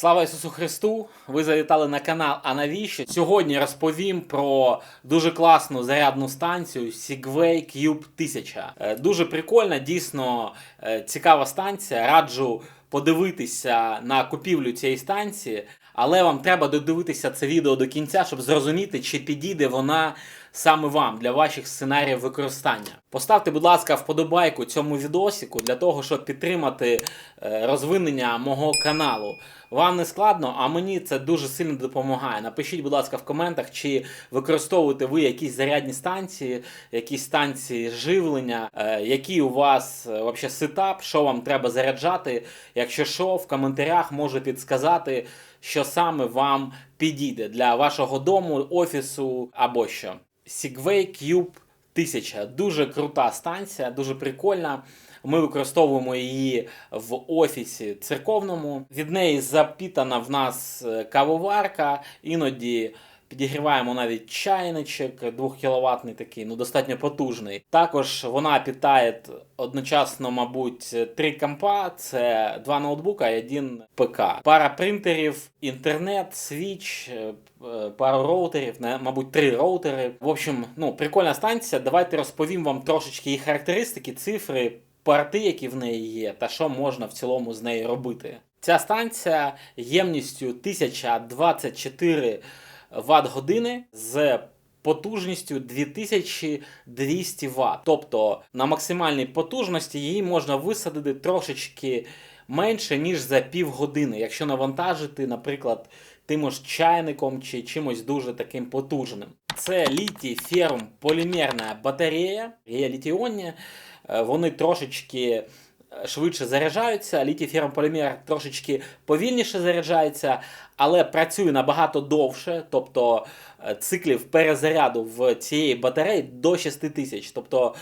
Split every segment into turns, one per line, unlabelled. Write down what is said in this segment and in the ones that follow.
Слава Ісусу Христу! Ви завітали на канал. А навіщо? Сьогодні розповім про дуже класну зарядну станцію Segway Cube 1000. Е, Дуже прикольна, дійсно е, цікава станція. Раджу подивитися на купівлю цієї станції, але вам треба додивитися це відео до кінця, щоб зрозуміти, чи підійде вона саме вам для ваших сценаріїв використання. Поставте, будь ласка, вподобайку цьому відосику для того, щоб підтримати е, розвинення мого каналу. Вам не складно, а мені це дуже сильно допомагає. Напишіть, будь ласка, в коментах, чи використовуєте ви якісь зарядні станції, якісь станції живлення, е, який у вас е, вообще сетап, що вам треба заряджати. Якщо що, в коментарях можу підсказати, що саме вам підійде для вашого дому, офісу або що. Segway Cube 1000. Дуже крута станція, дуже прикольна. Ми використовуємо її в офісі церковному. Від неї запітана в нас е, кавоварка, іноді. Підігріваємо навіть чайничок 2 кВт такий, ну достатньо потужний. Також вона питає одночасно, мабуть, три компа: це два ноутбука і один ПК. Пара принтерів, інтернет, свіч, е, е, пару роутерів, мабуть, три роутери. В общем, ну прикольна станція. Давайте розповім вам трошечки її характеристики, цифри, порти, які в неї є, та що можна в цілому з нею робити. Ця станція ємністю 1024 Вт години з потужністю 2200 Вт. Тобто на максимальній потужності її можна висадити трошечки менше, ніж за півгодини, якщо навантажити, наприклад, тим ж чайником чи чимось дуже таким потужним. Це літій ферм полімерна батарея, є літіонні, Е, вони трошечки швидше заряджаються, літій феррополімер трошечки повільніше заряджається, але працює набагато довше, тобто е, циклів перезаряду в цієї батареї до 6 тисяч. Тобто,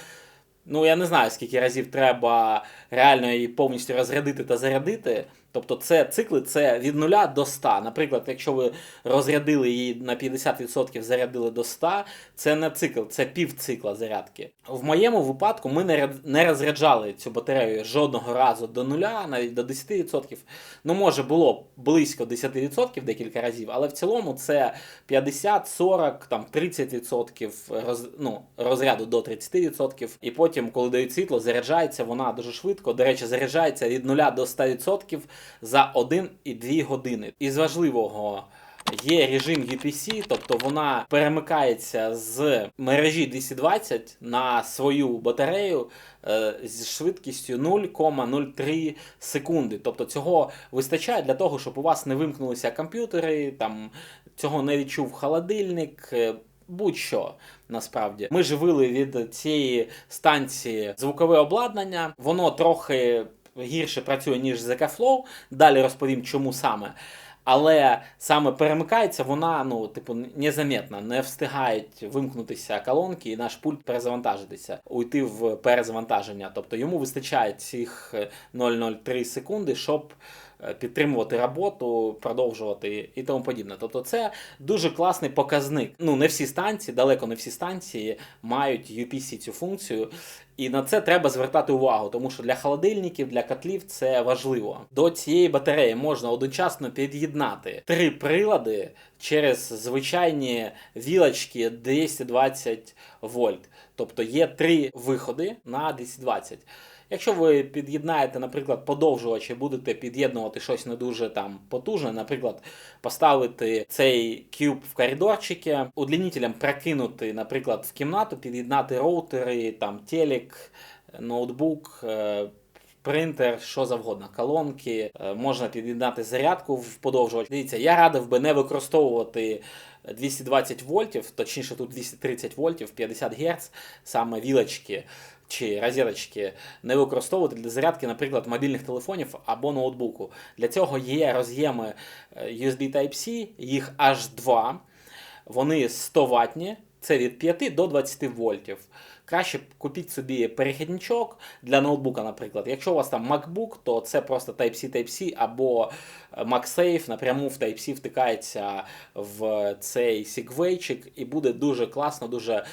ну я не знаю, скільки разів треба реально її повністю розрядити та зарядити. Тобто це цикли це від 0 до 100. Наприклад, якщо ви розрядили її на 50%, зарядили до 100, це не цикл, це півцикла зарядки. В моєму випадку ми не розряджали цю батарею жодного разу до 0, навіть до 10%. Ну, може, було близько 10% декілька разів, але в цілому це 50, 40, там 30% роз, ну, розряду до 30%. І потім, коли дають світло, заряджається вона дуже швидко. До речі, заряджається від 0 до 100% за 1,2 години. Із важливого. Є режим UPC, тобто вона перемикається з мережі 220 на свою батарею е, з швидкістю 0,03 секунди. Тобто цього вистачає для того, щоб у вас не вимкнулися комп'ютери, там цього не відчув холодильник. е, Будь-що насправді ми живили від цієї станції звукове обладнання. Воно трохи гірше працює ніж ZK Flow. Далі розповім, чому саме. Але саме перемикається вона, ну, типу, незаметна, не встигають вимкнутися колонки і наш пульт перезавантажитися, уйти в перезавантаження. Тобто йому вистачає цих е, 0,03 секунди, щоб підтримувати роботу, продовжувати і тому подібне. Тобто це дуже класний показник. Ну, не всі станції, далеко не всі станції мають UPC цю функцію. І на це треба звертати увагу, тому що для холодильників, для котлів це важливо. До цієї батареї можна одночасно під'єднати три прилади через звичайні вілочки 220 вольт. Тобто є три виходи на 220. Якщо ви під'єднаєте, наприклад, подовжувач і будете під'єднувати щось не дуже там потужне, наприклад, поставити цей кюб в коридорчики, удлінителем прокинути, наприклад, в кімнату, під'єднати роутери, там телек, ноутбук. е, Принтер, що завгодно, колонки, е, можна під'єднати зарядку в подовжувач. Дивіться, я радив би не використовувати 220 вольтів, точніше тут 230 вольтів, 50 Гц, саме вілочки чи розеточки не використовувати для зарядки, наприклад, мобільних телефонів або ноутбуку. Для цього є роз'єми е, USB Type-C, їх аж два. Вони 100 ватні, це від 5 до 20 вольтів. Краще купіть собі перехідничок для ноутбука, наприклад. Якщо у вас там MacBook, то це просто Type-C Type-C або е, MagSafe напряму в Type-C втикається в цей сегвейчик і буде дуже класно, дуже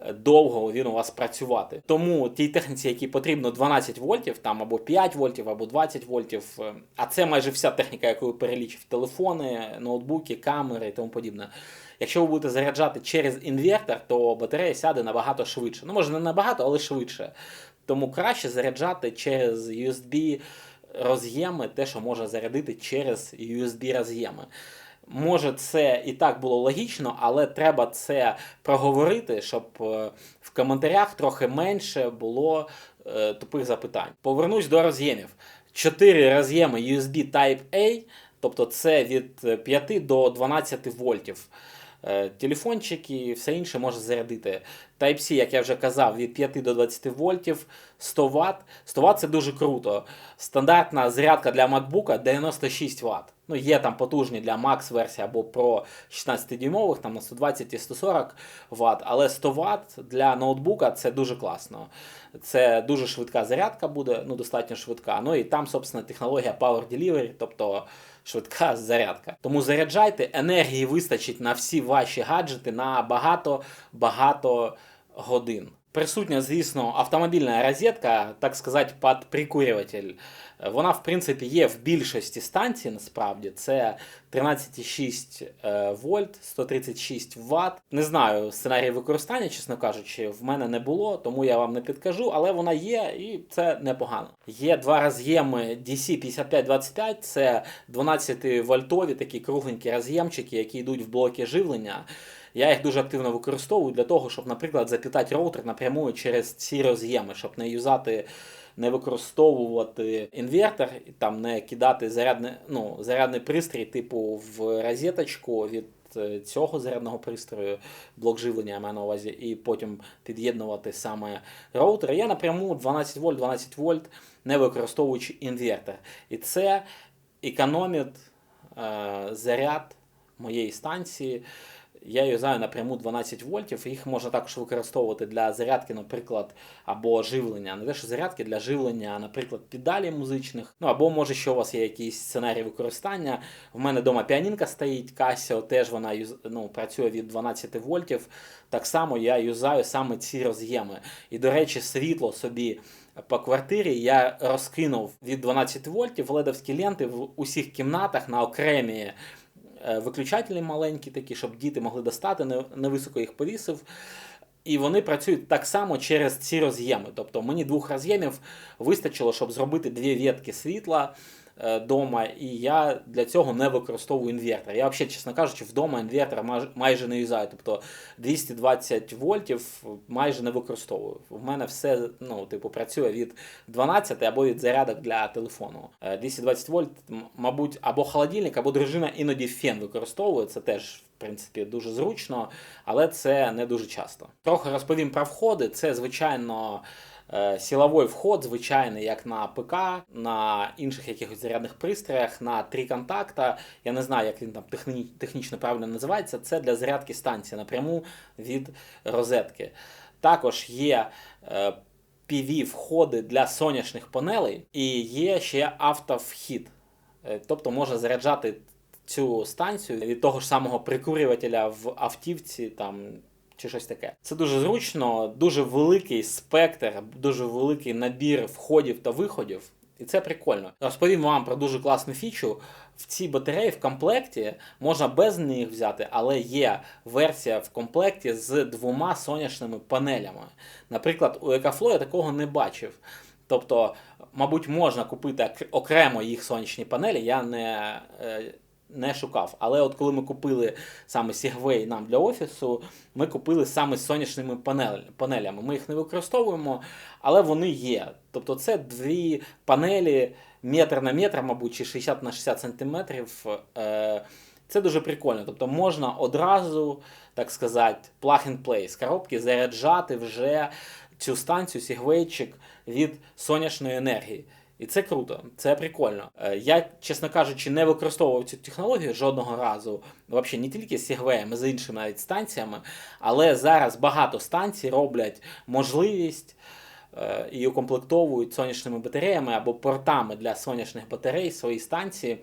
е, довго він у вас працювати. Тому тій техніці, якій потрібно 12 вольтів, там або 5 вольтів, або 20 вольтів, е, а це майже вся техніка, яку перелічив: телефони, ноутбуки, камери і тому подібне. Якщо ви будете заряджати через інвертор, то батарея сяде набагато швидше. Ну, може, не набагато, але швидше. Тому краще заряджати через USB роз'єми, те, що може зарядити через USB роз'єми. Може, це і так було логічно, але треба це проговорити, щоб е, в коментарях трохи менше було е, тупих запитань. Повернусь до роз'ємів. Чотири роз'єми USB Type-A, тобто це від 5 до 12 вольтів. Е, Телефончики, все інше може зарядити. Type-C, як я вже казав, від 5 до 20 вольтів, 100 Вт. 100 Вт це дуже круто. Стандартна зарядка для MacBook 96 Вт. Ну, є там потужні для Max версії або Pro 16-дюймових, там на 120 і 140 Вт, але 100 Вт для ноутбука це дуже класно. Це дуже швидка зарядка буде, ну достатньо швидка. Ну і там, собственно, технологія Power Delivery, тобто швидка зарядка. Тому заряджайте, енергії вистачить на всі ваші гаджети на багато-багато годин. Присутня, звісно, автомобільна розетка, так сказати, під прикурюватель. Вона, в принципі, є в більшості станцій, насправді. Це 13,6 е, вольт, 136 Вт. Не знаю сценарій використання, чесно кажучи, в мене не було, тому я вам не підкажу, але вона є і це непогано. Є два роз'єми DC5525, це 12 вольтові такі кругленькі роз'ємчики, які йдуть в блоки живлення. Я їх дуже активно використовую для того, щоб, наприклад, запитати роутер напряму через ці роз'єми, щоб не юзати, не використовувати інвертор, там не кидати зарядний, ну, зарядний пристрій, типу в розеточку від е, цього зарядного пристрою, блок живлення я маю на увазі, і потім під'єднувати саме роутер. Я напряму 12 вольт, 12 вольт, не використовуючи інвертор. І це економить е, заряд моєї станції. Я юзаю напряму 12 вольтів. Їх можна також використовувати для зарядки, наприклад, або живлення. Не те, що зарядки для живлення, наприклад, педалі музичних. Ну або може, що у вас є якийсь сценарій використання. В мене вдома піанінка стоїть, Casio, теж вона ну, працює від 12 вольтів. Так само я юзаю саме ці роз'єми. І, до речі, світло собі. По квартирі я розкинув від 12 вольтів ледовські ленти в усіх кімнатах на окремі виключателі маленькі такі, щоб діти могли достати, не- невисоко їх повісив. І вони працюють так само через ці роз'єми. Тобто мені двох роз'ємів вистачило, щоб зробити дві ветки світла вдома, і я для цього не використовую інвертор. Я взагалі, чесно кажучи, вдома інвертор майже не юзаю. Тобто 220 вольтів майже не використовую. У мене все ну, типу, працює від 12 або від зарядок для телефону. Е, 220 вольт, мабуть, або холодильник, або дружина іноді фен використовує. Це теж. В принципі, дуже зручно, але це не дуже часто. Трохи розповім про входи. Це, звичайно, е, силовий вход, звичайний, як на ПК, на інших якихось зарядних пристроях, на три контакта. Я не знаю, як він там техні- технічно правильно називається. Це для зарядки станції напряму від розетки. Також є е, PV-входи для сонячних панелей і є ще автовхід. Е, Тобто можна заряджати цю станцію від того ж самого прикурювателя в автівці там. Чи щось таке. Це дуже зручно, дуже великий спектр, дуже великий набір входів та виходів. І це прикольно. Розповім вам про дуже класну фічу. В цій батареї в комплекті можна без них взяти, але є версія в комплекті з двома сонячними панелями. Наприклад, у EcoFlow я такого не бачив. Тобто, мабуть, можна купити окремо їх сонячні панелі. Я не, е, не шукав. Але от коли ми купили саме Segway нам для офісу, ми купили саме з сонячними панелями. Ми їх не використовуємо, але вони є. Тобто це дві панелі метр на метр, мабуть, чи 60 на 60 сантиметрів. Е, це дуже прикольно. Тобто можна одразу, так сказати, plug and play з коробки заряджати вже цю станцію, сігвейчик від сонячної енергії. І це круто, це прикольно. Е, Я, чесно кажучи, не використовував цю технологію жодного разу. Взагалі не тільки з а з іншими навіть станціями. Але зараз багато станцій роблять можливість е, і укомплектовують сонячними батареями або портами для сонячних батарей свої станції.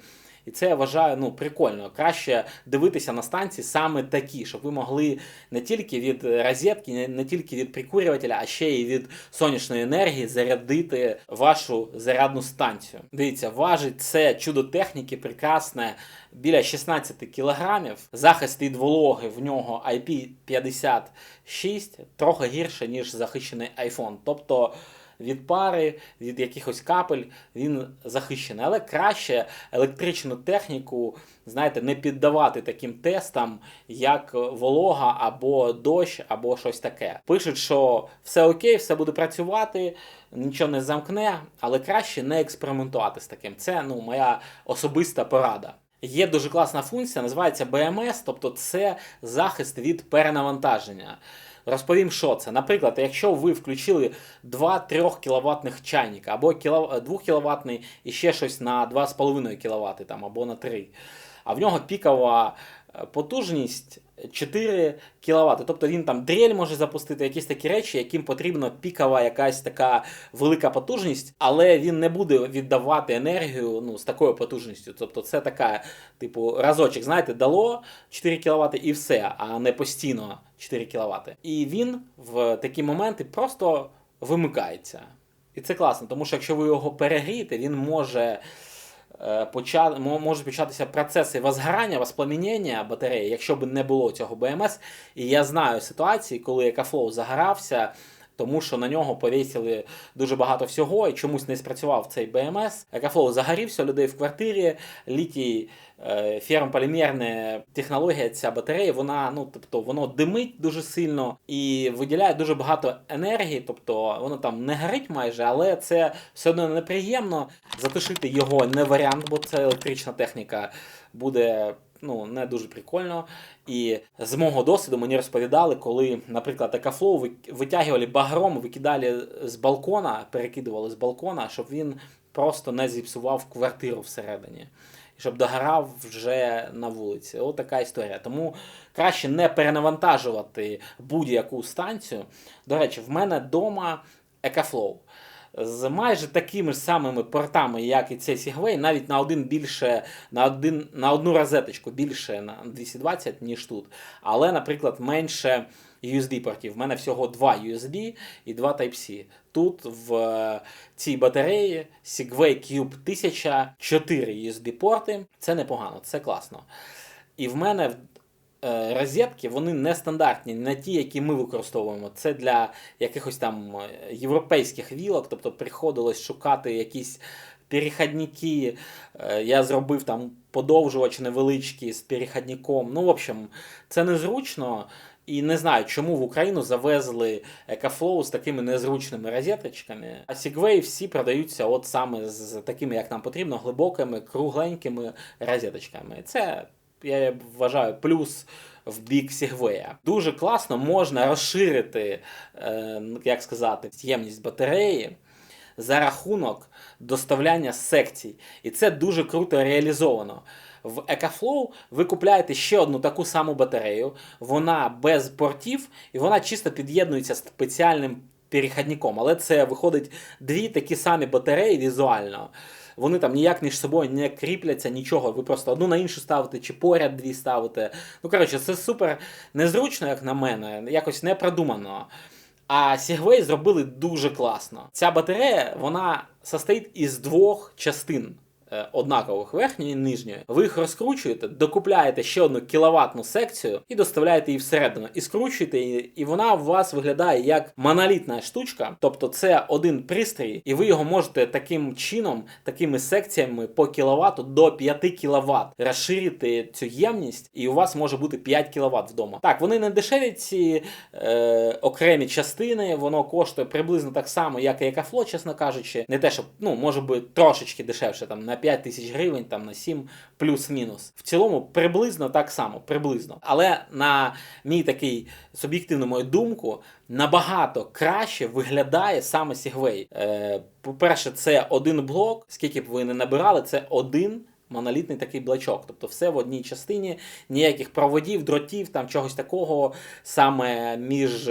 І це я вважаю ну, прикольно. Краще дивитися на станції саме такі, щоб ви могли не тільки від розетки, не, тільки від прикурювателя, а ще й від сонячної енергії зарядити вашу зарядну станцію. Дивіться, важить це чудо техніки прекрасне біля 16 кілограмів. Захист від вологи в нього IP56 трохи гірше, ніж захищений iPhone. Тобто від пари, від якихось капель він захищений. Але краще електричну техніку, знаєте, не піддавати таким тестам, як волога або дощ, або щось таке. Пишуть, що все окей, все буде працювати, нічого не замкне, але краще не експериментувати з таким. Це ну, моя особиста порада. Є дуже класна функція, називається BMS, тобто це захист від перенавантаження. Розповім, що це. Наприклад, якщо ви включили 2-3 кВт чайника, або 2 кВт і ще щось на 2,5 кВт там, або на 3, а в нього пікова е, потужність 4 кВт. Тобто він там дрель може запустити, якісь такі речі, яким потрібна пікова якась така велика потужність, але він не буде віддавати енергію ну, з такою потужністю. Тобто це така, типу, разочок, знаєте, дало 4 кВт і все, а не постійно 4 кВт. І він в такі моменти просто вимикається. І це класно, тому що якщо ви його перегрієте, він може. Е, поча... можуть початися процеси возгорання, воспламінення батареї, якщо б не було цього БМС. І я знаю ситуації, коли Екафлоу загорався. Тому що на нього повісили дуже багато всього і чомусь не спрацював цей БМС. Екафлоу загорівся людей в квартирі, літій Е, фермполімерна технологія ця батарея, вона ну тобто воно димить дуже сильно і виділяє дуже багато енергії, тобто воно там не горить майже, але це все одно неприємно. Затушити його не варіант, бо це електрична техніка буде. Ну, не дуже прикольно. І з мого досвіду мені розповідали, коли, наприклад, Екафлоу витягували багром, викидали з балкона, перекидували з балкона, щоб він просто не зіпсував квартиру всередині щоб догорав вже на вулиці. Ось така історія. Тому краще не перенавантажувати будь-яку станцію. До речі, в мене вдома Екафлоу. З майже такими ж самими портами, як і цей Segway, навіть на один більше, на один, на одну розеточку більше на 220, ніж тут. Але, наприклад, менше USB-портів. У мене всього два USB і два Type-C. Тут в е, цій батареї Segway Cube 1000 4 USB-порти. Це непогано, це класно. І в мене розетки вони не стандартні, не ті, які ми використовуємо. Це для якихось там е, європейських вілок, тобто приходилось шукати якісь. Перехідники, я зробив там подовжувач невеличкий з перехідником. Ну, в общем, це незручно. І не знаю, чому в Україну завезли EcoFlow з такими незручними розеточками. А Segway всі продаються от саме з такими, як нам потрібно, глибокими, кругленькими розеточками. Це, я вважаю, плюс. В бік Segway. Дуже класно можна розширити, е, як сказати, ємність батареї за рахунок доставляння секцій. І це дуже круто реалізовано. В EcoFlow ви купляєте ще одну таку саму батарею, вона без портів і вона чисто під'єднується спеціальним перехідником. Але це виходить дві такі самі батареї візуально. Вони там ніяк між собою не кріпляться, нічого. Ви просто одну на іншу ставите чи поряд дві ставите. Ну, коротше, це супер незручно, як на мене, якось не продумано. А Segway зробили дуже класно. Ця батарея вона состоїть із двох частин. Е, однакових верхньої і нижньої. Ви їх розкручуєте, докупляєте ще одну кіловатну секцію і доставляєте її всередину. І скручуєте її, і вона у вас виглядає як монолітна штучка. Тобто це один пристрій, і ви його можете таким чином, такими секціями по кіловату до 5 кВт розширити цю ємність, і у вас може бути 5 кВт вдома. Так, вони не дешеві ці е, окремі частини, воно коштує приблизно так само, як і Екафло, чесно кажучи. Не те, щоб ну, може бути трошечки дешевше там на 5 тисяч гривень, там на 7 плюс-мінус. В цілому приблизно так само, приблизно. Але на мій такий суб'єктивну мою думку, набагато краще виглядає саме Segway. Е, По-перше, це один блок, скільки б ви не набирали, це один. Монолітний такий блачок, тобто все в одній частині, ніяких проводів, дротів, там чогось такого саме між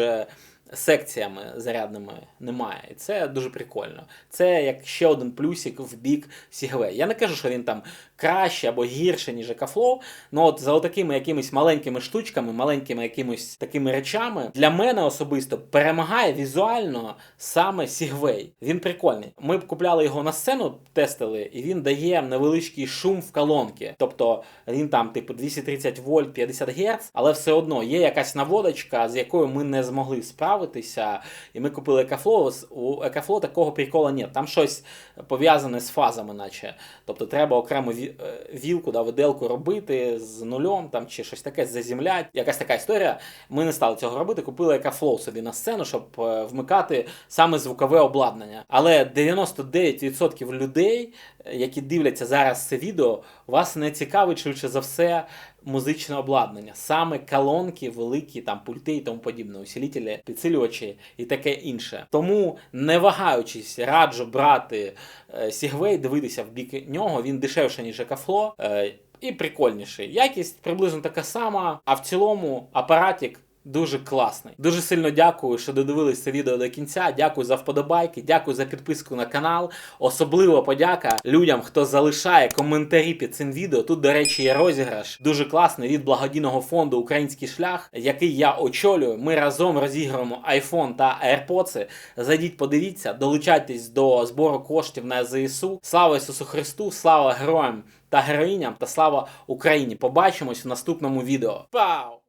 секціями зарядними немає. І це дуже прикольно. Це як ще один плюсик в бік Segway. Я не кажу, що він там краще або гірше, ніж EcoFlow, Ну от за отакими якимись маленькими штучками, маленькими якимись такими речами, для мене особисто перемагає візуально саме Segway. Він прикольний. Ми б купляли його на сцену, тестили, і він дає невеличкий шум в колонки. Тобто він там, типу, 230 вольт, 50 Гц, але все одно є якась наводочка, з якою ми не змогли справитися. І ми купили EcoFlow. У EcoFlow такого прикола ні. Там щось пов'язане з фазами, наче. Тобто треба окремо ві- е, вілку, да, виделку робити з нульом там, чи щось таке заземлять. Якась така історія. Ми не стали цього робити, купили EcoFlow собі на сцену, щоб е, вмикати саме звукове обладнання. Але 99% людей, які дивляться зараз це відео, вас не цікавить швидше за все музичне обладнання, саме колонки, великі там пульти і тому подібне, усилителі, підсилювачі і таке інше. Тому, не вагаючись, раджу брати Segway, дивитися в бік нього. Він дешевше, ніж EcoFlow. е, І прикольніший. Якість приблизно така сама, а в цілому апаратик Дуже класний. Дуже сильно дякую, що додивились це відео до кінця. Дякую за вподобайки, дякую за підписку на канал. Особливо подяка людям, хто залишає коментарі під цим відео. Тут, до речі, є розіграш дуже класний від благодійного фонду Український шлях, який я очолюю. Ми разом розіграємо iPhone та AirPods. Зайдіть, подивіться, долучайтесь до збору коштів на ЗСУ. Слава Ісусу Христу! Слава героям та героїням та слава Україні! Побачимось в наступному відео. Пау!